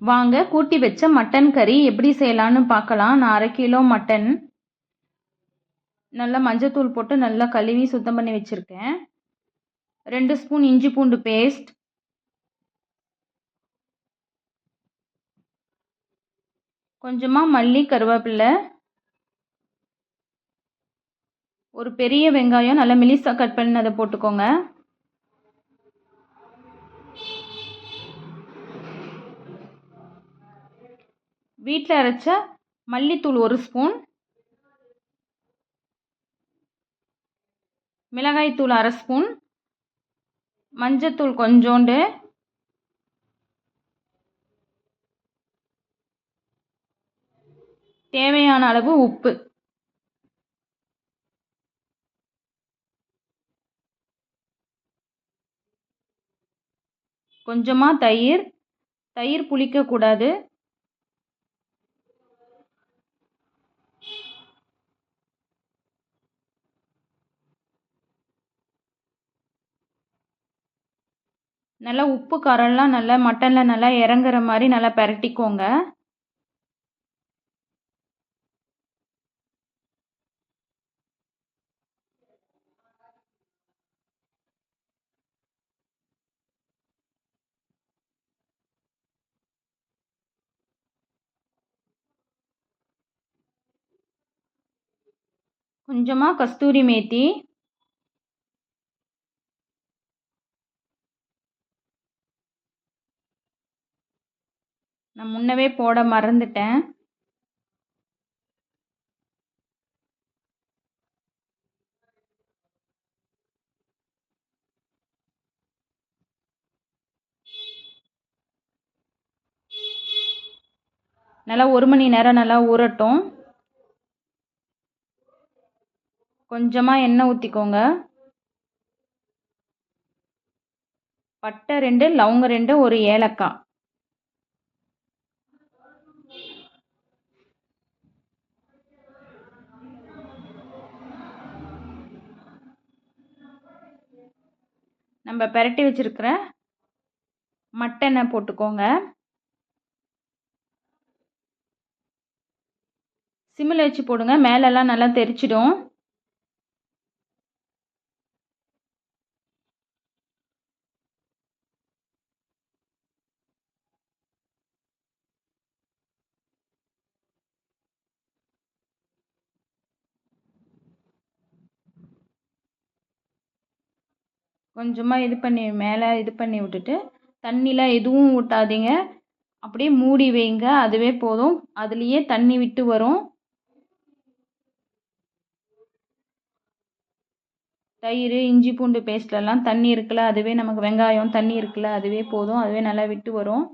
வாங்க கூட்டி வச்ச மட்டன் கறி எப்படி செய்யலான்னு பார்க்கலாம். நான் அரை கிலோ மட்டன் நல்லா மஞ்சத்தூள் போட்டு நல்லா கழுவி சுத்தம் பண்ணி வச்சுருக்கேன். ரெண்டு ஸ்பூன் இஞ்சி பூண்டு பேஸ்ட் கொஞ்சமாக மல்லி கருவேப்பில்லை ஒரு பெரிய வெங்காயம் நல்லா மெலிசாக கட் பண்ணி அதை போட்டுக்கோங்க. வீட்டில் அரைச்ச மல்லித்தூள் ஒரு ஸ்பூன். மிளகாய்த்தூள் அரை ஸ்பூன். மஞ்சத்தூள் கொஞ்சோண்டு. தேவையான அளவு உப்பு. கொஞ்சமாக தயிர். தயிர் புளிக்கக்கூடாது. நல்லா உப்பு காரம்லாம் நல்லா மட்டனில் நல்லா இறங்குற மாதிரி நல்லா பிரட்டிக்கோங்க. கொஞ்சமாக கஸ்தூரி மேத்தி நான் முன்னவே போட மறந்துட்டேன். நல்லா ஒரு மணி நேரம் நல்லா ஊறட்டும். கொஞ்சமாக எண்ணெய் ஊற்றிக்கோங்க பட்டை ரெண்டு லவங்க ரெண்டு ஒரு ஏலக்காய். நம்ம பெரட்டி வச்சுருக்கிற மட்டனை போட்டுக்கோங்க. சிம்மில் வச்சு போடுங்க. மேலெல்லாம் நல்லா தெரிச்சிடும். கொஞ்சமாக இது பண்ணி மேலே இது பண்ணி விட்டுட்டு தண்ணிலாம் எதுவும் விட்டாதீங்க அப்படியே மூடி வைங்க. அதுவே போதும். அதுலேயே தண்ணி விட்டு வரும். தயிர் இஞ்சி பூண்டு பேஸ்ட்லலாம் தண்ணி இருக்குல்ல அதுவே நமக்கு வெங்காயம் தண்ணி இருக்குல்ல அதுவே போதும். அதுவே நல்லா விட்டு வரும்.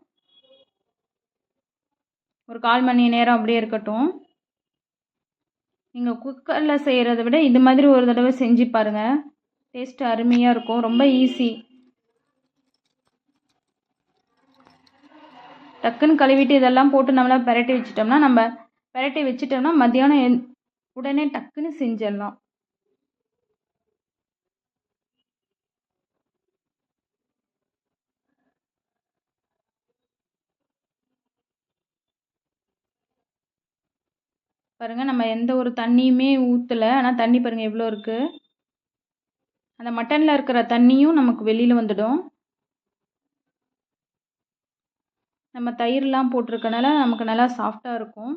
ஒரு கால் மணி நேரம் அப்படியே இருக்கட்டும். நீங்கள் குக்கரில் செய்கிறத விட இது மாதிரி ஒரு தடவை செஞ்சு பாருங்கள் டேஸ்ட் அருமையாக இருக்கும். ரொம்ப ஈஸி டக்குன்னு கழுவிட்டு இதெல்லாம் போட்டு நம்மளா பெரட்டி வச்சிட்டோம்னா நம்ம பெரட்டி வச்சிட்டோம்னா மத்தியானம் உடனே டக்குன்னு செஞ்சிடலாம். பாருங்கள் நம்ம எந்த ஒரு தண்ணியுமே ஊற்றலை ஆனால் தண்ணி பாருங்கள் எவ்வளோ இருக்குது அந்த மட்டனில் இருக்கிற தண்ணியும் நமக்கு வெளியில் வந்துடும். நம்ம தயிர்லாம் போட்டிருக்கனால நமக்கு நல்லா சாஃப்டாக இருக்கும்.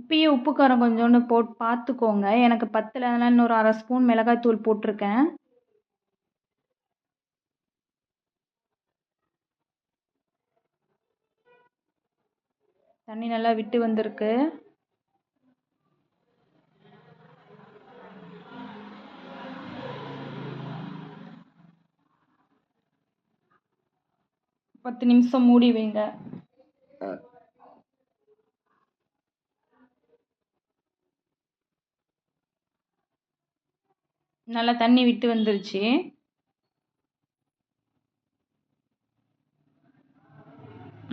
இப்பயே உப்பு காரம் கொஞ்சோண்டு போட் பார்த்துக்கோங்க எனக்கு பத்தில் இன்னொரு அரை ஸ்பூன் மிளகாய் தூள் போட்டிருக்கேன். தண்ணி நல்லா விட்டு வந்திருக்கு. பத்து நிமிஷம் மூடி வைங்க. நல்லா தண்ணி விட்டு வந்துருச்சு.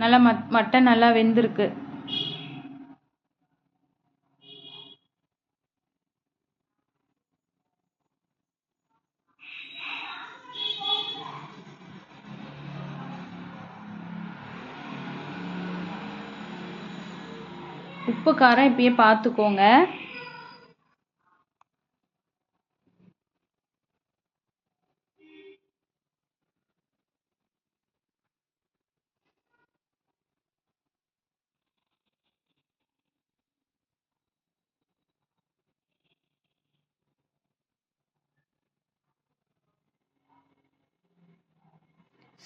நல்லா மட் மட்டன் நல்லா வெந்திருக்கு. உப்பு காரம் இப்பயே பார்த்துக்கோங்க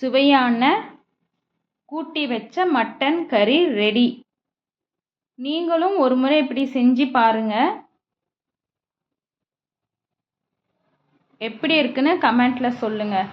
சுவையான கூட்டி வச்ச மட்டன் கறி ரெடி நீங்களும் ஒரு முறை இப்படி செஞ்சு பாருங்கள் எப்படி இருக்குன்னு கமெண்ட்டில் சொல்லுங்கள்